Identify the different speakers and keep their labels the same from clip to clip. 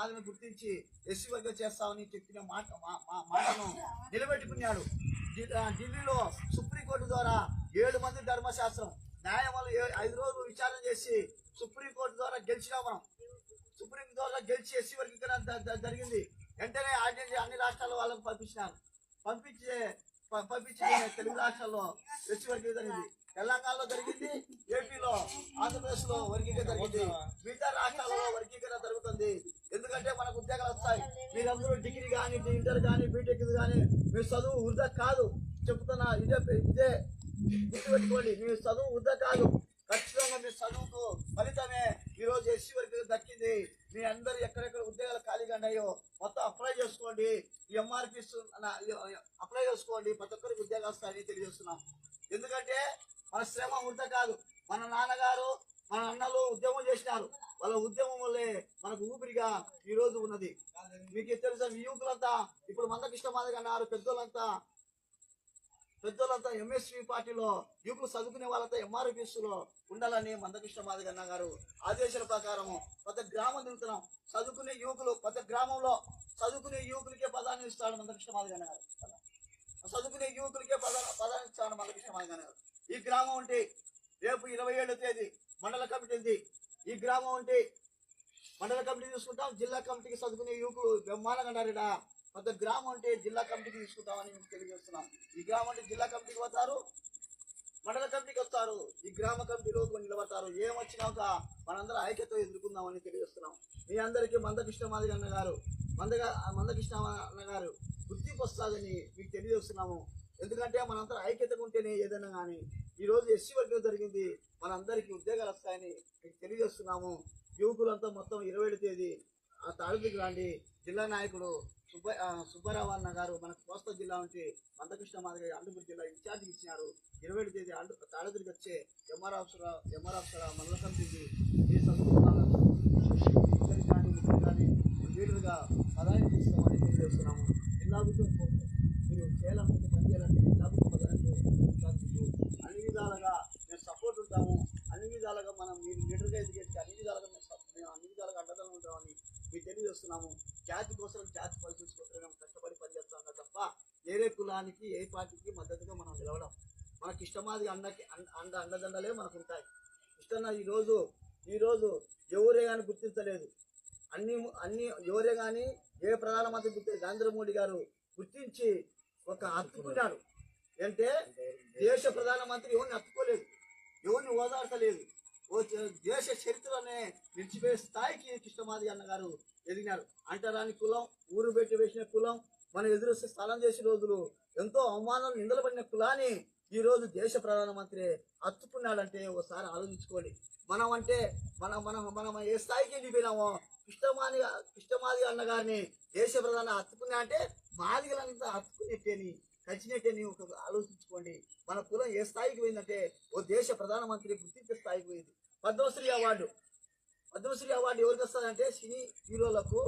Speaker 1: బాధను గుర్తించి ఎస్సీ వర్గం చేస్తామని చెప్పిన మాట మా- మా- మాటను నిలబెట్టుకున్నాడు. ఢిల్లీలో సుప్రీంకోర్టు ద్వారా ఏడు మంది ధర్మశాస్త్రం న్యాయవాళ్ళు ఏ- ఐదు రోజులు విచారణ చేసి సుప్రీంకోర్టు ద్వారా గెలిచినా మనం. సుప్రీం ద్వారా గెలిచి ఎస్సీ వర్గీకరణ జరిగింది. వెంటనే ఆర్డినరీ అన్ని రాష్ట్రాల వాళ్ళకు పంపించినారు. పంపించే ప- తెలుగు రాష్ట్రాల్లో ఎస్సీ జరిగింది. తెలంగాణలో జరిగింది ఏపీలో ఆంధ్రప్రదేశ్లో వర్గీకరణ జరిగింది. మిగతా రాష్ట్రాలలో వర్గీకరణ జరుగుతుంది. ఎందుకంటే మనకు ఉద్యోగాలు వస్తాయి. మీరందరూ డిగ్రీ కానీ ఇంటర్ కానీ బీటెక్ కానీ మీ చదువు వృధా కాదు. చెప్తున్నా ఇదే ఇదే గుర్తుపెట్టుకోండి. మీ చదువు వృధా కాదు. ఖచ్చితంగా మీ చదువుకు ఫలితమే ఈరోజు ఎస్సీ వరకు దక్కింది. మీ అందరు ఎక్కడెక్కడ ఉద్యోగాలు ఖాళీగా ఉన్నాయో మొత్తం అప్లై చేసుకోండి. ఎంఆర్పీస్ అప్లై చేసుకోండి. ప్రతి ఒక్కరికి ఉద్యోగాలు వస్తాయని తెలియజేస్తున్నాం. ఎందుకంటే మన శ్రమ వృద్ధ కాదు. మన నాన్నగారు మన అన్నలు ఉద్యమం చేసినారు. వాళ్ళ ఉద్యమం వల్లే మనకు ఊపిరిగా ఈ రోజు ఉన్నది. మీకు తెలుసా మీ యువకులంతా ఇప్పుడు మందకృష్ణ మాదిరి అన్నారు పెద్దోళ్ళంతా పెద్దోళ్ళంతా ఎంఎస్వి పార్టీలో యువకులు చదువుకునే వాళ్ళంతా ఎంఆర్ఎఫ్ఎస్ ఉండాలని మందకృష్ణ మాదిగన్న గారు ఆదేశాల ప్రకారం ప్రతి గ్రామం తిరుగుతున్నాం. చదువుకునే యువకులు ప్రతి గ్రామంలో చదువుకునే యువకులకే ప్రధానం ఇస్తాడు మందకృష్ణ మాదిగన్న గారు చదువుకునే యువకులకే ప్రధాన ప్రధాన స్థానం మన విషయం గారు ఈ గ్రామం ఉంటే రేపు ఇరవై ఏడో తేదీ మండల కమిటీ ఈ గ్రామం ఉంటే మండల కమిటీ తీసుకుంటాం జిల్లా కమిటీకి చదువుకునే యువకులు బ్రహ్మాండంగా కొంత గ్రామం అంటే జిల్లా కమిటీకి తీసుకుంటామని మేము తెలియజేస్తున్నాం. ఈ గ్రామం అంటే జిల్లా కమిటీకి వస్తారు మండల కమిటీకి వస్తారు. ఈ గ్రామ కమిటీలో కొన్ని నిలబడతారు. ఏమొచ్చినాక మనందరం ఐక్యత ఎదుర్కొందామని తెలియజేస్తున్నాం. మీ అందరికీ మందకృష్ణ మాదిగ అన్న గారు మందగా మందకృష్ణ అన్న గారు గుర్తింపు వస్తుందని మీకు తెలియజేస్తున్నాము. ఎందుకంటే మనందరం ఐక్యతగా ఉంటేనే ఏదైనా కానీ ఈరోజు ఎస్సీ వర్గం జరిగింది. మనందరికీ ఉద్యోగాలు వస్తాయని మీకు తెలియజేస్తున్నాము. యువకులంతా మొత్తం ఇరవై ఏడు తేదీ ఆ తాడుదికి రాండి. జిల్లా నాయకుడు సుబ్బ ఆ, సుబ్బారావు అన్న గారు మన కోస్తా జిల్లా నుంచి మందకృష్ణ మాదిరి అనంతపురం జిల్లా ఇన్ఛార్జ్ ఇచ్చినారు. ఇరవై ఏడు తేదీ అండు తాడుదిరికి వచ్చే ఎంఆర్ ఆఫీసర్ ఎంఆర్ ఆఫీసర్ మండల కమిటీకి ఈ చదువుకున్న కానీ కానీ లీడర్గా సదాయం తీసుకోమని తెలియజేస్తున్నాము జిల్లాకు మీరు చేయాలనుకుంటే పని చేయాలంటే జిల్లాకు పదానికి అన్ని విధాలుగా మేము సపోర్ట్ ఉంటాము. అన్ని విధాలుగా మనం మీరు లీడర్గా ఎదిగేసి అన్ని విధాలుగా మేము మేము అన్ని విధాలుగా అండగా ఉంటామని మీకు తెలియజేస్తున్నాము. జాతి కోసం జాతి పరిస్థితి కోసం మేము కష్టపడి పనిచేస్తాం తప్ప వేరే కులానికి ఏ పార్టీకి మద్దతుగా మనం నిలవడం. మనకి ఇష్టమాది అండకి అండ అండ అండదండలే మనకు ఉంటాయి ఇష్టంగా ఈరోజు ఈరోజు ఎవరే కానీ గుర్తించలేదు. అన్ని అన్ని ఎవరే కానీ ఏ ప్రధానమంత్రి నరేంద్ర మోడీ గారు గుర్తించి ఒక హత్తుకున్నాడు అంటే దేశ ప్రధానమంత్రి ఎవరిని హత్తుకోలేదు ఎవరిని ఓదార్చలేదు ఓ దేశ చరిత్రనే నిలిచిపోయే స్థాయికి కృష్ణమాది అన్న గారు ఎదిగినారు. అంటరాని కులం ఊరు పెట్టి వేసిన కులం మనం ఎదురొస్తే స్థలం చేసే రోజులు ఎంతో అవమానాలు నిందలు పడిన కులాన్ని ఈరోజు దేశ ప్రధానమంత్రి అత్తుకున్నాడంటే ఒకసారి ఆలోచించుకోండి. మనం అంటే మనం మనం మనం ఏ స్థాయికి వెళ్ళిపోయినామో కృష్ణమాది కృష్ణమాది అన్న గారిని దేశ ప్రధాన అత్తుకున్నా అంటే మాదిగలంతా హత్తుకునేట్టేని కచ్చినట్టేని ఒక ఆలోచించుకోండి. మన కులం ఏ స్థాయికి పోయిందంటే ఓ దేశ ప్రధానమంత్రి గుర్తించే స్థాయికి పోయింది. పద్మశ్రీ అవార్డు. పద్మశ్రీ అవార్డు ఎవరికి వస్తుందంటే సినీ హీరోలకు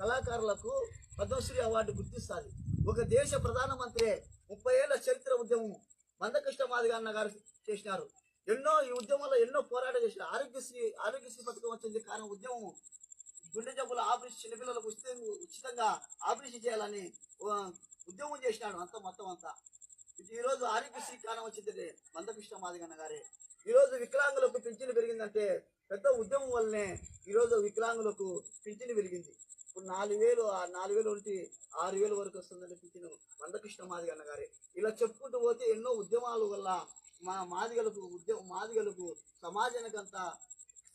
Speaker 1: కళాకారులకు పద్మశ్రీ అవార్డు గుర్తిస్తుంది. ఒక దేశ ప్రధానమంత్రి ముప్పై ఏళ్ళ చరిత్ర ఉద్యమం మందకృష్ణ మాదిగ అన్న గారు చేసినారు. ఎన్నో ఈ ఉద్యమంలో ఎన్నో పోరాటం చేసిన ఆరోగ్యశ్రీ ఆరోగ్యశ్రీ పథకం వచ్చింది కారణం ఉద్యమం. గుండె జబ్బుల ఆపరేషన్ చిన్నపిల్లలకు ఉచితంగా ఉచితంగా ఆపరేషన్ చేయాలని ఉద్యమం చేసినాడు అంతా మొత్తం అంతా. ఈరోజు ఆరోగ్యశ్రీ కారణం వచ్చింది మందకృష్ణ మాదిగన్న గారే ఈరోజు వికలాంగులకు పింఛను పెరిగిందంటే పెద్ద ఉద్యమం వల్లనే ఈరోజు వికలాంగులకు పింఛను పెరిగింది. ఇప్పుడు నాలుగు వేలు ఆ నాలుగు వేలు ఉంటే ఆరు వేలు వరకు వస్తుందని పింఛను మందకృష్ణ మాదిగన్న గారే. ఇలా చెప్పుకుంటూ పోతే ఎన్నో ఉద్యమాల వల్ల మా మాదిగలకు ఉద్యమ మాదిగలకు సమాజానికంతా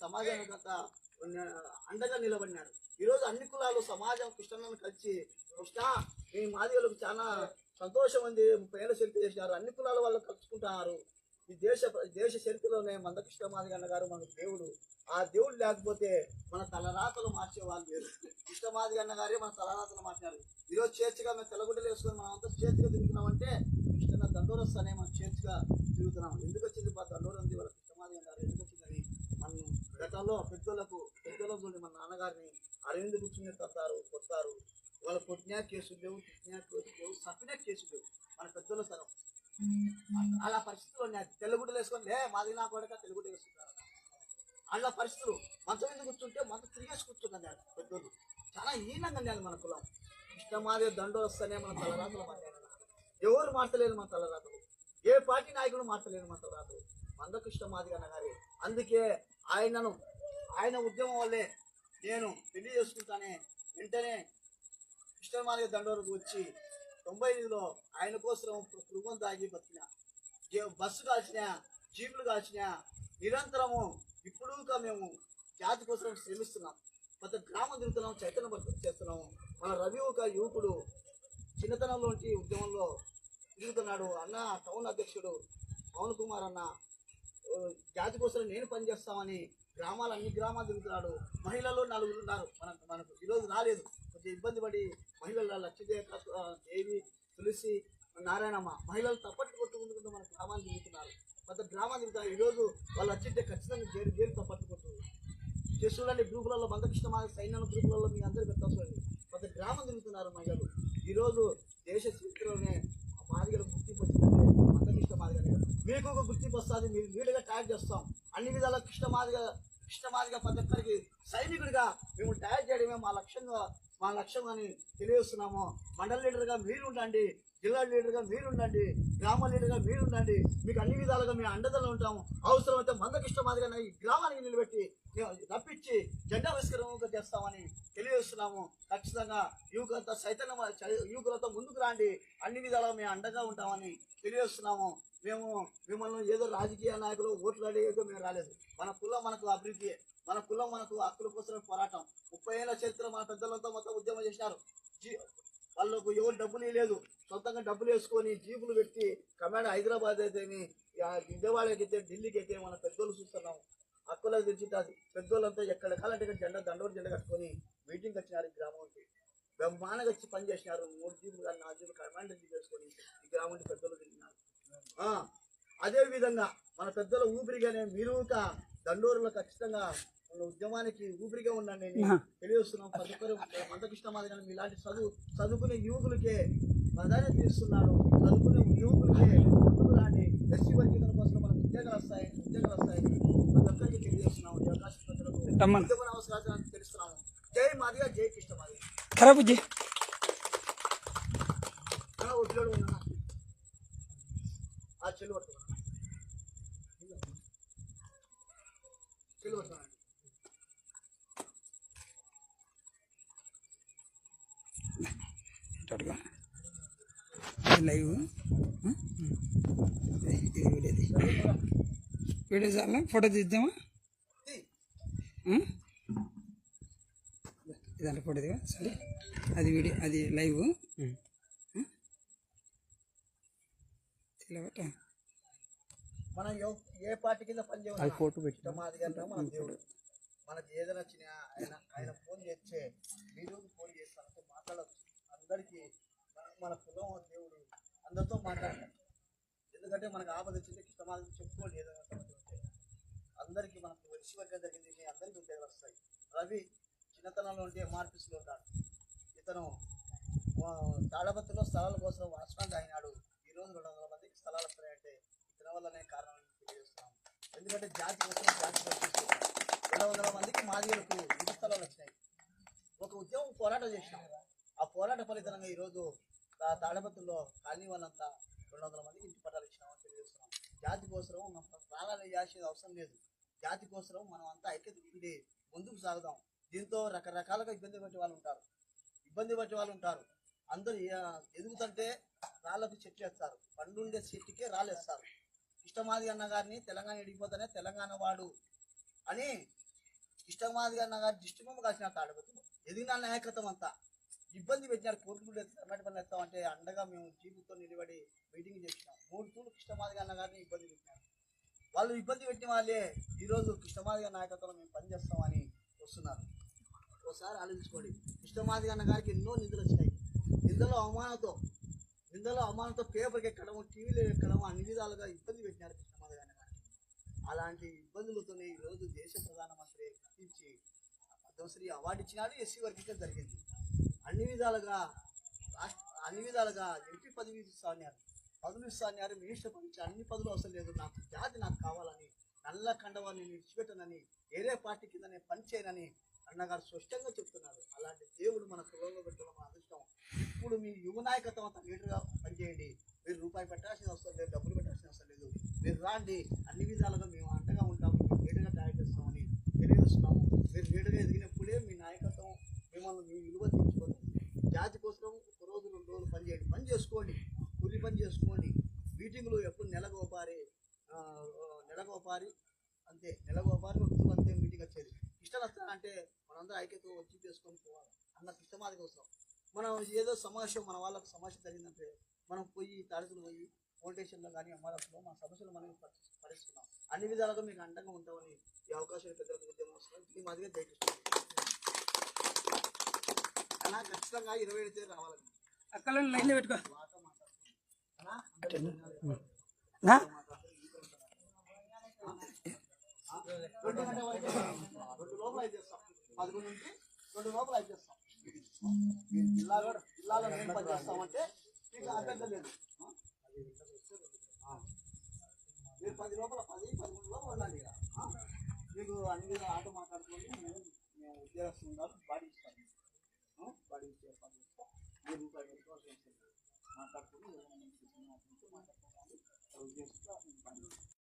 Speaker 1: సమాజానికంతా అండగా నిలబడినాడు. ఈరోజు అన్ని కులాలు సమాజం కృష్ణను కలిసి కృష్ణ మీ మాదిగలకు చాలా సంతోషం ఉంది ముప్పై ఏళ్ళ చరిత్ర చేసినారు. అన్ని కులాల వాళ్ళు కలుసుకుంటున్నారు ఈ దేశ దేశ చరిత్రలోనే మందకృష్ణ మాదిగన్న గారు మన దేవుడు. ఆ దేవుడు లేకపోతే మన తలరాతలు మార్చే వాళ్ళు లేరు. కృష్ణ మాదిగన్న గారే మన తలరాతలు మార్చారు ఈరోజు చేర్చిగా మేము తెలగుడ్డలు వేసుకొని మనం అంతా చేర్చిగా తిరుగుతున్నామంటే కృష్ణ దండోరస్ అనే మనం చేర్చిగా తిరుగుతున్నాం. ఎందుకు వచ్చింది మా దండోరం ఉంది వాళ్ళ కృష్ణ మాదిగన్న గారు ఎందుకు వచ్చిందని మనం గతంలో పెద్దోళ్ళకు పెద్దోళ్ళకు నుండి మన నాన్నగారిని అరవింద్ కూర్చుని తత్తారు కొత్తారు వాళ్ళ కొట్టినా కేసులు లేవు తిట్టినా కేసులు లేవు సప్పినా కేసులు లేవు. మన పెద్దోళ్ళ తరం పరిస్థితులు వేసుకొని లే మాది నా కొడక తెలుగుడ్డ వేసుకుంటారు. అలా పరిస్థితులు మంచం మీద కూర్చుంటే మంచం తిరిగేసి కూర్చుంటుంది పెద్దోళ్ళు. చాలా హీనంగా నేను మన కులం. ఇష్టమాదే దండు వస్తేనే మన తలరాతలు మాట్లాడారు ఎవరు మార్చలేరు మన తలరాతలు. ఏ పార్టీ నాయకుడు మార్చలేరు మన తలరాతలు. మందకృష్ణ మాదిగన్న గారి. అందుకే ఆయనను ఆయన ఉద్యమం వల్లే నేను పెళ్ళి చేసుకుంటానే వెంటనే కృష్ణమార్గ దండోరకు వచ్చి తొంభై ఐదులో ఆయన కోసం కుటుంబం తాగి బతికిన. బస్సు కాల్చిన జీపులు కాల్చిన నిరంతరము ఇప్పుడు ఇంకా మేము జాతి కోసం శ్రమిస్తున్నాం. కొంత గ్రామం తిరుగుతున్నాం చైతన్య పరుచు- చేస్తున్నాము మన రవి ఒక యువకుడు చిన్నతనంలోంటి ఉద్యమంలో తిరుగుతున్నాడు. అన్న టౌన్ అధ్యక్షుడు పవన్ కుమార్ అన్న జాతి కోసం నేను పనిచేస్తామని గ్రామాలు అన్ని గ్రామాలు తిరుగుతున్నాడు. మహిళలు నలుగురు ఉన్నారు. మనకు మనకు ఈరోజు రాలేదు. కొంచెం ఇబ్బంది పడి మహిళల లక్ష్మీదేవి దేవి తులసి నారాయణమ్మ మహిళలు తప్పట్టు కొట్టుకుంటూ మన గ్రామాలు తిరుగుతున్నారు. పెద్ద గ్రామాలు తిరుగుతారు ఈరోజు వాళ్ళు వచ్చింటే ఖచ్చితంగా జైలు జైలు తప్పట్లు కొట్టుకుంటారు చేసి చూడండి గ్రూపులలో బంధకృష్ణ మా సైన్యం గ్రూపులలో మీ అందరూ పెట్టాల్సింది పెద్ద గ్రామం తిరుగుతున్నారు మహిళలు. ఈరోజు దేశ చరిత్రలోనే మాదిగల గుర్తింపు వచ్చిందంటే బంధకృష్ణ మాదిగ మీకు ఒక గుర్తింపు వస్తుంది మీరు వీడిగా ట్యాగ్ చేస్తాం. అన్ని విధాల కృష్ణ మాదిగ కృష్ణ మాదిగ ప్రతి ఒక్కరికి సైనికుడిగా మేము ట్యాగ్ చేయడమే మా లక్ష్యంగా మా లక్ష్యం అని తెలియజేస్తున్నాము. మండల లీడర్గా మీరు ఉండండి జిల్లా లీడర్గా మీరు ఉండండి గ్రామ లీడర్గా మీరు ఉండండి మీకు అన్ని విధాలుగా మేము అండదలు ఉంటాము అవసరమైతే మందకృష్ణ మాదిరిగా ఈ గ్రామానికి నిలబెట్టి రప్పించి జెండా విస్కరణ చేస్తామని తెలియజేస్తున్నాము. ఖచ్చితంగా యువకులంతా సైతన్యం యువకులతో ముందుకు రాండి. అన్ని విధాలుగా మేము అండగా ఉంటామని తెలియజేస్తున్నాము. మేము మిమ్మల్ని ఏదో రాజకీయ నాయకులు ఓట్లు అడిగేదో మేము రాలేదు. మన కులం మనకు అభివృద్ధి. మన కులం మనకు హక్కుల కోసం పోరాటం. ముప్పై ఏళ్ళ చరిత్ర మన పెద్దలతో మొత్తం ఉద్యమం చేసినారు. జీ- వాళ్ళకు ఎవరు డబ్బులు లేదు సొంతంగా డబ్బులు వేసుకొని జీపులు పెట్టి కమాండ్ హైదరాబాద్ అయితేని విజయవాడకి అయితే ఢిల్లీకి అయితే మన పెద్దలు చూస్తున్నాము. హక్కులకు తెచ్చింటాది పెద్దోళ్ళంతా ఎక్కడ కాలంటే జెండా దండోరు జెండా కట్టుకొని మీటింగ్ వచ్చినారు ఈ గ్రామంకి. బ్రహ్మాండంగా వచ్చి పని చేసినారు. మూడు జీపులు కానీ నాలుగు జీపులు కమాండ్ చేసుకొని ఈ గ్రామానికి పెద్దోళ్ళు తిరిగినారు. ఆ, అదే విధంగా మన పెద్దల ఊపిరిగానే మీరు దండోరులో ఖచ్చితంగా మన ఉద్యమానికి ఊపిరిగా ఉండండి అని తెలియజేస్తున్నాం. ప్రతి ఒక్కరు మందకృష్ణ మాది కానీ ఇలాంటి చదువు చదువుకునే యువకులకే ప్రాధాన్యత ఇస్తున్నాడు చదువుకునే యువకులకే ముందుకు రాండి ఎస్సీ వర్గీకరణ కోసం మనకు ఉద్యోగాలు వస్తాయి ఉద్యోగాలు వస్తాయి. ప్రతి ఒక్కరికి తెలియజేస్తున్నాం ఈ అవకాశం ప్రజలకు
Speaker 2: రమ్మను.
Speaker 1: ఉద్యమ నమస్కారాలు తెలుస్తున్నాము
Speaker 2: లైవ్. వీడియో చాలా ఫోటో తీద్దామా? ఇదంటే ఫోటో దిగా సరే. అది వీడియో అది లైవ్. తెలియబట్ట
Speaker 1: మనం ఏ పార్టీ కింద పనిచేయాలి
Speaker 2: ఫోటో పెట్టి.
Speaker 1: మన దేవుడు. మనకి ఏదైనా వచ్చినా ఆయన ఆయన ఫోన్ చేస్తే మీరు ఫోన్ చేస్తానంటే మాట్లాడచ్చు. అందరికీ మన- కులం దేవుడు అందరితో మాట్లాడతాం ఎందుకంటే మనకు ఆపద వచ్చింది కృష్ణమాది చెప్పుకోండి ఏదైనా సమస్య అందరికీ మనకు వచ్చి వర్గం జరిగింది అందరికీ ఉద్యోగాలు వస్తాయి. రవి చిన్నతనంలో ఉంటే ఎంఆర్పిస్లో ఉంటాడు ఇతను ఆ, తాళపత్రిలో స్థలాల కోసం వాస్తవానికి అయినాడు ఈ రోజు రెండు వందల మందికి స్థలాలు వస్తున్నాయంటే ఇతని వల్లనే కారణం తెలియజేస్తున్నాం. ఎందుకంటే జాతి కోసం జాతి రెండు వందల మందికి మాదిగలకు ఇరు స్థలాలు వచ్చినాయి. ఒక ఉద్యమం పోరాటం చేసినాం. ఆ పోరాట ఫలితంగా ఈరోజు తా- తాడపత్రిలో కాలనీ వాళ్ళంతా రెండు వందల మందికి ఇంటి పట్టాలు ఇచ్చినామని తెలియజేస్తున్నాం. జాతి కోసం మనం ప్రాణాలు చేసేది అవసరం లేదు. జాతి కోసం మనం అంతా ఐక్యత ఉండి ముందుకు సాగుదాం. దీంతో రకరకాలుగా ఇబ్బంది పడే వాళ్ళు ఉంటారు. ఇబ్బంది పడే వాళ్ళు ఉంటారు. అందరూ ఎదుగుతుంటే రాళ్ళకు చెట్లు వేస్తారు. పండుండే చెట్టుకే రాళ్ళు వేస్తారు. ఇష్టమాది అన్న గారిని తెలంగాణ ఎడిగిపోతానే తెలంగాణ వాడు అని ఇష్టమాది అన్న గారి దిష్టిబొమ్మ కాసిన తాడబోతు ఎదిగిన నాయకత్వం అంతా. ఇబ్బంది పెట్టినారు కోర్టు కూడా టమాటా పనులు అండగా మేము జీపుతో నిలబడి మీటింగ్ చేసినాం. మూడు తూర్లు కృష్ణమాదిగా అన్న గారిని ఇబ్బంది పెట్టినారు. వాళ్ళు ఇబ్బంది పెట్టిన వాళ్ళే ఈరోజు కృష్ణమాదిగా నాయకత్వంలో మేము పనిచేస్తామని వస్తున్నారు. ఒకసారి ఆలోచించుకోండి. కృష్ణమాదిగా అన్న గారికి ఎన్నో నిధులు వచ్చినాయి. నిందలో అవమానంతో నిందలో అవమానంతో పేపర్కి ఎక్కడము టీవీలో ఎక్కడము అన్ని విధాలుగా ఇబ్బంది పెట్టినారు కృష్ణమాదిగా అన్న గారికి అలాంటి ఇబ్బందులతోనే ఈరోజు దేశ ప్రధానమంత్రి గుర్తించి పద్మశ్రీ అవార్డు ఇచ్చినాడు ఎస్సీ వర్గీకరణ జరిగింది. అన్ని విధాలుగా రాష్ట్ర అన్ని విధాలుగా ఎంపీ పదవి ఇస్తాన్నారు పదవులు మినిస్టర్ పదవి అన్ని పదవులు అవసరం లేదు. నాకు జాతి నాకు కావాలని నల్ల కండవాన్ని నేను విడిచిపెట్టనని వేరే పార్టీ కింద నేను పని చేయనని అన్నగారు స్పష్టంగా చెప్తున్నారు. అలాంటి దేవుడు మన కులంలో పెట్టడం మన అదృష్టం. ఇప్పుడు మీ యువ నాయకత్వం అంతా లీడర్గా పనిచేయండి. మీరు రూపాయి పెట్టాల్సిన అవసరం లేదు డబ్బులు పెట్టాల్సిన అవసరం లేదు. మీరు రాండి. అన్ని విధాలుగా మేము అండగా ఉంటాము. మేము లీడర్గా తయారు చేస్తామని తెలియజేస్తున్నాము. మీరు లీడర్గా ఎదిగినప్పుడే మీ నాయకత్వం మిమ్మల్ని మీ విలువ తీర్చుకోతుంది జాతి కోసం ఒక రోజు రెండు రోజులు పని చేయండి. పని చేసుకోండి. కూలి పని చేసుకోండి. మీటింగ్లు ఎప్పుడు నెలగోపారి నెలగోపారి అంతే. నెలగోపారి రెండు అంతే మీటింగ్ వచ్చేది. ఇష్టం వస్తానంటే మనందరూ ఐక్యత వచ్చి చేసుకొని పోవాలి. అన్న ఇష్టమాది కోసం. మనం ఏదో సమస్య మన వాళ్ళకి సమస్య జరిగిందంటే మనం పోయి తాడుకులు పోయి పోలీటేషన్లో కానీ ఎంఆర్ఎఫ్లో మన సమస్యలు మనం పరి- పరిష్కరిస్తున్నాం అన్ని విధాలుగా మీకు అండంగా ఉంటామని ఈ అవకాశం పెద్దలకు ఉద్యమం వస్తుంది. మీ మాదిగా దయచేస్తుంది ఖచ్చితంగా ఇరవై ఐదు తేదీ రావాలండి
Speaker 2: అక్కలను లైన్లో పెట్టుకో?
Speaker 1: రెండు గంటల వరకు రెండు లోపల అయితే చేస్తాం పదకొండు నుంచి రెండు లోపల అయితే చేస్తాం మీరు జిల్లాలో ఏం పని చేస్తామంటే మీకు అభ్యంతరం లేదు? మీరు పది లోపల పది పదకొండు లోపల ఉండాలి? మీకు అన్ని ఆటో మాట్లాడుకోండి మేము ఉన్నారు బాడీ ఆ? బాడీ చేస్తాం మీరు రూపాయలు వరకు మాట్లాడుకుని మాట్లాడుకోవాలి